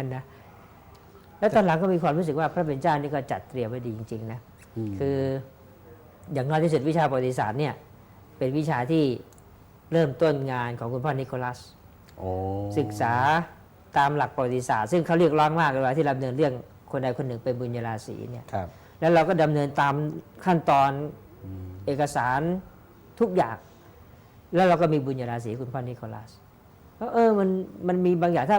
กันนะแล้วตอนหลังก็มีความรู้สึกว่าพระเป็นเจ้านี่ก็จัดเตรียมไว้ดีจริง ๆ นะมคืออย่างน้อยที่สุดวิชาประวัติศาสตร์เนี่ยเป็นวิชาที่เริ่มต้นงานของคุณพ่อนิโคลัสโอ้ศึกษาตามหลักประวัติศาสตร์ซึ่งเขาเรียกร้องมากเลยเวลาที่ดำเนินเรื่องคนใดคนหนึ่งเป็นบุญญาราศีเนี่ยครับแล้วเราก็ดำเนินตามขั้นตอนอืมเอกสารทุกอย่าง แล้วเราก็มีบุญญาราศีคุณพ่อนิโคลัส เพราะเออมันมันมีบางอย่างถ้า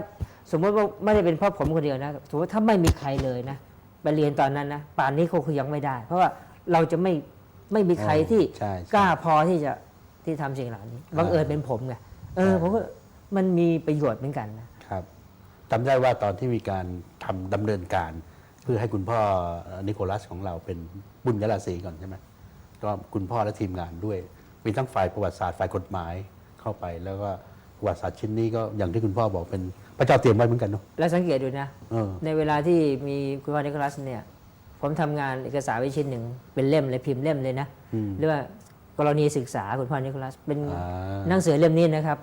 สมมติว่าไม่ได้เป็นเพ่อผมคนเดียวนะสมมติถ้าไม่มีใครเลยนะไปเรียนตอนนั้นนะป่านนี้เขาคือยังไม่ได้ เพราะว่าเราจะไม่ไม่มีใครที่ใช่ใช่ กล้าพอที่จะที่ทำสิ่งเหล่านี้บังเอิญเป็นผมไงเออใช่ผมก็มันมีประโยชน์เหมือนกันนะครับจำได้ว่าตอนที่มีการทำดำเนินการ เพื่อให้คุณพ่อนิโคลัสของเราเป็นบุญยราศีก่อนใช่ไหมก็คุณพ่อและทีมงานด้วย มีทั้งฝ่ายประวัติศาสตร์ฝ่ายกฎหมายเข้าไป แล้วก็ ประวัติศาสตร์ชิ้นนี้ก็อย่างที่คุณพ่อบอกเป็นพระเจ้าเตรียมไว้เหมือนกันเนาะแล้วสังเกตดูนะ เออ ในเวลาที่มีคุณพ่อนิโคลัสเนี่ย ผมทำงานเอกสารไว้ชิ้นหนึ่งเป็นเล่มเลยพิมพ์เล่มเลยนะอืม เรียกว่ากรณีศึกษาคุณพ่อนิโคลัส เป็นอ่าหนังสือเล่มนี้นะครับ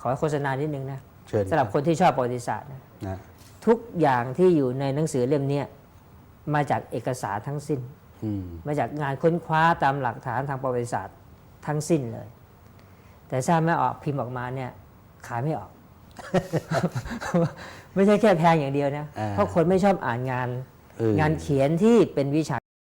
ขอโฆษณานิดนึงนะเชิญสำหรับคนที่ชอบประวัติศาสตร์นะนะทุกอย่างที่อยู่ในหนังสือเล่มเนี้ยมาจากเอกสารทั้งสิ้น อืมมาจากงานค้นคว้าตามหลักฐานทางประวัติศาสตร์ทั้งสิ้นเลย แต่ทราบไม่ออกพิมพ์ออกมาเนี่ย ขายไม่ออก ไม่ใช่แค่แพงอย่างเดียวนะอ่าเพราะคนไม่ชอบอ่านงานเอองานเขียนที่เป็นวิชา